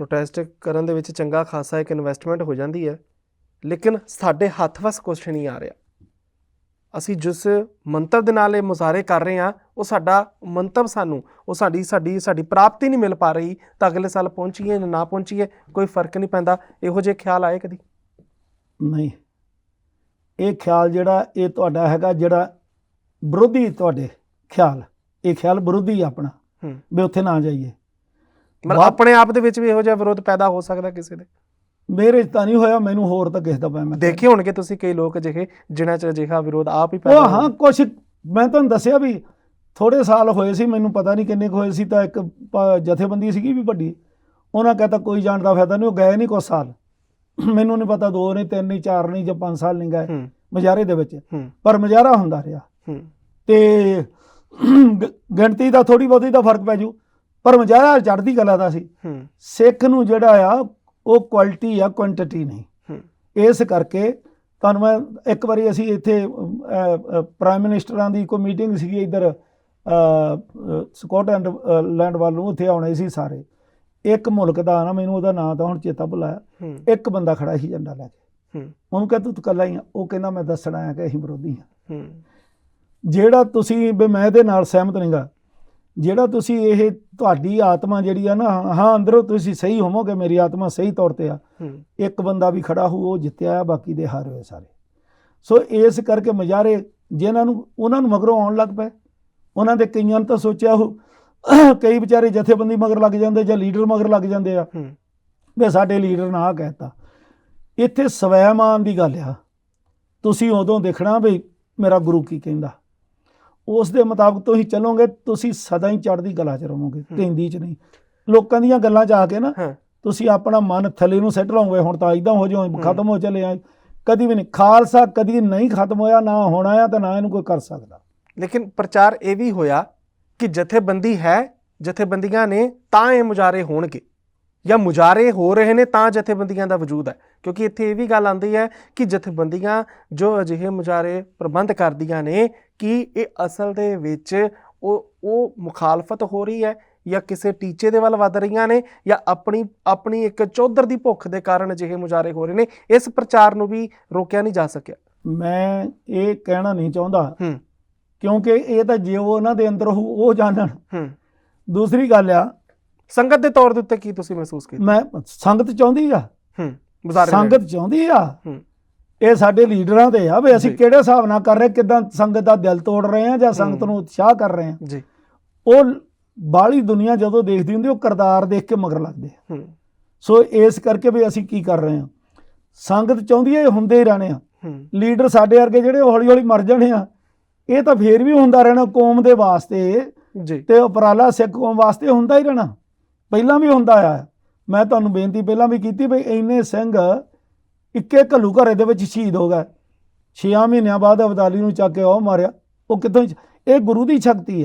Protest ਕਰਨ ਦੇ ਵਿੱਚ ਚੰਗਾ ਖਾਸਾ ਇੱਕ ਇਨਵੈਸਟਮੈਂਟ ਹੋ ਜਾਂਦੀ ਹੈ ਲੇਕਿਨ ਸਾਡੇ ਹੱਥ ਵਸ ਕੁਛ ਨਹੀਂ ਆ ਰਿਹਾ। ਅਸੀਂ ਜਿਸ ਮੰਤਵ ਦੇ ਨਾਲ ਇਹ ਮੁਜ਼ਾਹਰੇ ਕਰ ਰਹੇ ਹਾਂ ਉਹ ਸਾਡਾ ਮੰਤਵ ਸਾਨੂੰ ਉਹ ਸਾਡੀ ਸਾਡੀ ਸਾਡੀ ਪ੍ਰਾਪਤੀ ਨਹੀਂ ਮਿਲ ਪਾ ਰਹੀ ਤਾਂ ਅਗਲੇ ਸਾਲ ਪਹੁੰਚੀਏ ਜਾਂ ਨਾ ਪਹੁੰਚੀਏ ਕੋਈ ਫ਼ਰਕ ਨਹੀਂ ਪੈਂਦਾ। ਇਹੋ ਜਿਹੇ ਖਿਆਲ ਆਏ ਕਦੀ? ਨਹੀਂ। ਇਹ ਖਿਆਲ ਜਿਹੜਾ ਇਹ ਤੁਹਾਡਾ ਹੈਗਾ ਜਿਹੜਾ ਵਿਰੋਧੀ ਤੁਹਾਡੇ ਖਿਆਲ ਇਹ ਖਿਆਲ ਵਿਰੋਧੀ ਆਪਣਾ। ਵੀ ਉੱਥੇ ਨਾ ਜਾਈਏ। ਮਤਲਬ ਆਪਣੇ ਆਪ ਦੇ ਵਿੱਚ ਵੀ ਇਹੋ ਜਿਹਾ ਵਿਰੋਧ ਪੈਦਾ ਹੋ ਸਕਦਾ ਕਿਸੇ ਦੇ? ਮੇਰੇ ਤਾਂ ਨਹੀਂ ਹੋਇਆ ਮੈਨੂੰ ਹੋਰ ਤਾਂ ਕਿਸੇ ਦਾ ਪਿਆ ਮੈਂ ਦੇਖੇ ਹੋਣਗੇ ਤੁਸੀਂ ਕਈ ਲੋਕ ਅਜਿਹੇ ਜਿਨ੍ਹਾਂ ਚ ਅਜਿਹਾ ਵਿਰੋਧ ਆਪ ਹੀ ਪੈਦਾ ਉਹ ਹੋ ਕੁਛ ਮੈਂ ਤੁਹਾਨੂੰ ਦੱਸਿਆ ਵੀ ਥੋੜੇ ਸਾਲ ਹੋਏ ਸੀ ਮੈਨੂੰ ਪਤਾ ਨਹੀਂ ਕਿੰਨੇ ਹੋਏ ਸੀ ਤਾਂ ਇੱਕ ਜਥੇਬੰਦੀ ਸੀਗੀ ਵੀ ਵੱਡੀ ਉਹਨਾਂ ਕਹਤਾ ਕੋਈ ਜਾਣ ਦਾ ਫਾਇਦਾ ਨਹੀਂ ਉਹ ਗਏ ਨਹੀਂ ਕੁਛ ਸਾਲ। ਮੈਨੂੰ ਨਹੀਂ ਪਤਾ ਦੋ ਨਹੀਂ ਤਿੰਨ ਨਹੀਂ ਚਾਰ ਨਹੀਂ ਜਾਂ ਪੰਜ ਸਾਲ ਨਹੀਂ ਗਏ ਮਜਾਰੇ ਦੇ ਵਿੱਚ। ਪਰ ਮਜਾਰਾ ਹੁੰਦਾ ਰਿਹਾ। ਤੇ ਗਿਣਤੀ ਦਾ ਥੋੜੀ ਬਹੁਤੀ ਦਾ ਫ਼ਰਕ ਪੈ ਜੂ। ਪਰ ਮਜਾਰਾ ਚੜ੍ਹਦੀ ਕਲਾ ਦਾ ਸੀ। ਸਿੱਖ ਨੂੰ ਜਿਹੜਾ ਆ ਉਹ ਕੁਆਲਿਟੀ ਆ ਕੁਆਂਟੀਟੀ ਨਹੀਂ। ਇਸ ਕਰਕੇ ਤੁਹਾਨੂੰ ਮੈਂ ਇੱਕ ਵਾਰੀ ਅਸੀਂ ਇੱਥੇ ਪ੍ਰਾਈਮ ਮਿਨਿਸਟਰਾਂ ਦੀ ਕੋਈ ਮੀਟਿੰਗ ਸੀਗੀ ਇੱਧਰ ਸਕਾਟਲੈਂਡ ਲੈਂਡ ਵੱਲ ਨੂੰ ਉੱਥੇ ਆਉਣੇ ਸੀ ਸਾਰੇ। ਇੱਕ ਮੁਲਕ ਦਾ ਨਾ ਮੈਨੂੰ ਉਹਦਾ ਨਾਂ ਤਾਂ ਹੁਣ ਚੇਤਾ ਭੁੱਲਿਆ ਹੂੰ। ਇੱਕ ਬੰਦਾ ਖੜਾ ਸੀ ਝੰਡਾ ਲੈ ਕੇ। ਉਹਨੂੰ ਕਹਿੰਦਾ ਤੂੰ ਇਕੱਲਾ ਹੀ ਆ। ਉਹ ਕਹਿੰਦਾ ਮੈਂ ਦੱਸਣਾ ਆ ਕਿ ਅਸੀਂ ਵਿਰੋਧੀ ਆ। ਹੂੰ। ਜਿਹੜਾ ਤੁਸੀਂ ਵੀ ਮੈਂ ਇਹਦੇ ਨਾਲ ਸਹਿਮਤ ਨਹੀਂਗਾ ਜਿਹੜਾ ਤੁਸੀਂ ਇਹ ਤੁਹਾਡੀ ਆਤਮਾ ਜਿਹੜੀ ਆ ਨਾ ਹਾਂ ਅੰਦਰੋਂ ਤੁਸੀਂ ਸਹੀ ਹੋਵੋਗੇ ਮੇਰੀ ਆਤਮਾ ਸਹੀ ਤੌਰ ਤੇ ਆ। ਇੱਕ ਬੰਦਾ ਵੀ ਖੜਾ ਹੋ ਉਹ ਜਿੱਤਿਆ ਆ ਬਾਕੀ ਦੇ ਹਾਰੇ ਹੋਏ ਸਾਰੇ। ਸੋ ਇਸ ਕਰਕੇ ਮਜਾਰੇ ਜਿਨ੍ਹਾਂ ਨੂੰ ਉਹਨਾਂ ਨੂੰ ਮਗਰੋਂ ਆਉਣ ਲੱਗ ਪਏ। ਉਹਨਾਂ ਦੇ ਕਈਆਂ ਨੇ ਤਾਂ ਸੋਚਿਆ ਉਹ ਕਈ ਵਿਚਾਰੇ ਜਥੇਬੰਦੀ ਮਗਰ ਲੱਗ ਜਾਂਦੇ ਜਾਂ ਲੀਡਰ ਮਗਰ ਲੱਗ ਜਾਂਦੇ ਆ। ਵੀ ਸਾਡੇ ਲੀਡਰ ਨਾ ਕਹਿਤਾ। ਇੱਥੇ ਸਵੈਮਾਨ ਦੀ ਗੱਲ ਆ। ਤੁਸੀਂ ਉਦੋਂ ਦੇਖਣਾ ਵੀ ਮੇਰਾ ਗੁਰੂ ਕੀ ਕਹਿੰਦਾ। ਉਸ ਦੇ ਮੁਤਾਬਕ ਤੁਸੀਂ ਚੱਲੋਗੇ ਤੁਸੀਂ ਸਦਾ ਹੀ ਚੜ੍ਹਦੀ ਕਲਾ 'ਚ ਰਹੋਗੇ ਹੂੰ। ਤੈਂਦੀ 'ਚ ਨਹੀਂ। ਲੋਕਾਂ ਦੀਆਂ ਗੱਲਾਂ 'ਚ ਆ ਕੇ ਨਾ ਹਾਂ। ਤੁਸੀਂ ਆਪਣਾ ਮਨ ਥੱਲੇ ਨੂੰ ਸੈੱਟ ਲਾਓਗੇ ਹੁਣ ਤਾਂ ਇਦਾਂ ਹੋ ਜਾਓ ਹੂੰ। ਖਤਮ ਹੋ ਚੱਲੇ ਆ। ਕਦੀ ਵੀ ਨਹੀਂ ਖਾਲਸਾ ਕਦੀ ਨਹੀਂ ਖਤਮ ਹੋਇਆ ਨਾ ਹੋਣਾ ਆ ਤੇ ਨਾ ਇਹਨੂੰ ਕੋਈ ਕਰ ਸਕਦਾ। ਲੇਕਿਨ ਪ੍ਰਚਾਰ ਇਹ ਵੀ ਹੋਇਆ ਕਿ ਜਥੇਬੰਦੀ ਹੈ ਜਥੇਬੰਦੀਆਂ ਨੇ ਤਾਂ ਇਹ ਮੁਜਾਰੇ ਹੋਣਗੇ। ਜਾਂ ਮੁਜਾਰੇ ਹੋ ਰਹੇ ਨੇ ਤਾਂ ਜਥੇਬੰਦੀਆਂ ਦਾ ਵਜੂਦ ਹੈ। ਕਿਉਂਕਿ ਇੱਥੇ ਇਹ ਵੀ ਗੱਲ ਆਉਂਦੀ ਹੈ ਕਿ ਜਥੇਬੰਦੀਆਂ ਜੋ ਅਜਿਹੇ ਮੁਜਾਰੇ ਪ੍ਰਬੰਧ ਕਰਦੀਆਂ ਨੇ ਕਿ ਇਹ ਅਸਲ ਦੇ ਵਿੱਚ ਉਹ ਉਹ ਮੁਖਾਲਫਤ ਹੋ ਰਹੀ ਹੈ ਜਾਂ ਕਿਸੇ ਟੀਚੇ ਦੇ ਵੱਲ ਵੱਧ ਰਹੀਆਂ ਨੇ ਜਾਂ ਆਪਣੀ ਆਪਣੀ ਇੱਕ ਚੌਧਰ ਦੀ ਭੁੱਖ ਦੇ ਕਾਰਨ ਅਜਿਹੇ ਮੁਜਾਰੇ ਹੋ ਰਹੇ ਨੇ ਇਸ ਪ੍ਰਚਾਰ ਨੂੰ ਵੀ ਰੋਕਿਆ ਨਹੀਂ ਜਾ ਸਕਿਆ। ਮੈਂ ਇਹ ਕਹਿਣਾ ਨਹੀਂ ਚਾਹੁੰਦਾ। ਹੂੰ। ਕਿਉਂਕਿ ਇਹ ਤਾਂ ਜੇ ਉਹ ਉਹਨਾਂ ਦੇ ਅੰਦਰ ਉਹ ਜਾਣਨ। ਹੂੰ। ਦੂਸਰੀ ਗੱਲ ਆ ਸੰਗਤ ਦੇ ਤੌਰ ਦੇ ਉੱਤੇ ਕੀ ਤੁਸੀਂ ਮਹਿਸੂਸ ਕੀਤਾ? ਮੈਂ ਸੰਗਤ ਚਾਹੁੰਦੀ ਆ। ਹੂੰ ਮੁਜ਼ਾਹਰੇ ਸੰਗਤ ਚਾਹੁੰਦੀ ਆ। ਹੂੰ। ਇਹ ਸਾਡੇ ਲੀਡਰਾਂ ਤੇ ਆ ਵੀ ਅਸੀਂ। ਕਿਹੜੇ ਹਿਸਾਬ ਨਾਲ ਕਰ ਰਹੇ ਕਿਦਾਂ ਸੰਗਤ ਦਾ ਦਿਲ ਤੋੜ ਰਹੇ ਆ ਜਾਂ ਸੰਗਤ। ਨੂੰ ਉਤਸ਼ਾਹ ਕਰ ਰਹੇ ਆ। ਜੀ। ਉਹ ਬਾਹਲੀ ਦੁਨੀਆ ਜਦੋਂ ਦੇਖਦੀ ਹੁੰਦੀ ਉਹ ਕਰਤਾਰ ਦੇਖ ਕੇ ਮਗਰ ਲੱਗਦੇ ਆ। ਹੂੰ। ਸੋ ਇਸ ਕਰਕੇ ਵੀ ਅਸੀਂ ਕੀ ਕਰ ਰਹੇ ਹਾਂ ਸੰਗਤ ਚਾਹੁੰਦੀ ਹੈ ਇਹ ਹੁੰਦੇ ਹੀ ਰਹਿਣੇ ਆ। ਲੀਡਰ ਸਾਡੇ ਵਰਗੇ ਜਿਹੜੇ ਹੌਲੀ ਹੌਲੀ ਮਰ ਜਾਣੇ ਆ। ਇਹ ਤਾਂ ਫੇਰ ਵੀ ਹੁੰਦਾ ਰਹਿਣਾ ਕੌਮ ਦੇ ਵਾਸਤੇ ਜੀ। ਤੇ ਉਪਰਾਲਾ ਸਿੱਖ ਕੌਮ ਵਾਸਤੇ ਹੁੰਦਾ ਹੀ ਰਹਿਣਾ। ਪਹਿਲਾਂ ਵੀ ਹੁੰਦਾ ਆ। ਮੈਂ ਤੁਹਾਨੂੰ ਬੇਨਤੀ ਪਹਿਲਾਂ ਵੀ ਕੀਤੀ ਵੀ ਇੰਨੇ ਸਿੰਘ ਇੱਕੇ ਘੱਲੂ ਘਰੇ ਦੇ ਵਿੱਚ ਸ਼ਹੀਦ ਹੋ ਗਏ। 6 ਮਹੀਨਿਆਂ ਬਾਅਦ ਅਬਦਾਲੀ ਨੂੰ ਚੱਕ ਕੇ ਉਹ ਮਾਰਿਆ। ਉਹ ਕਿੱਥੋਂ ਇਹ ਗੁਰੂ ਦੀ ਸ਼ਕਤੀ ਆ।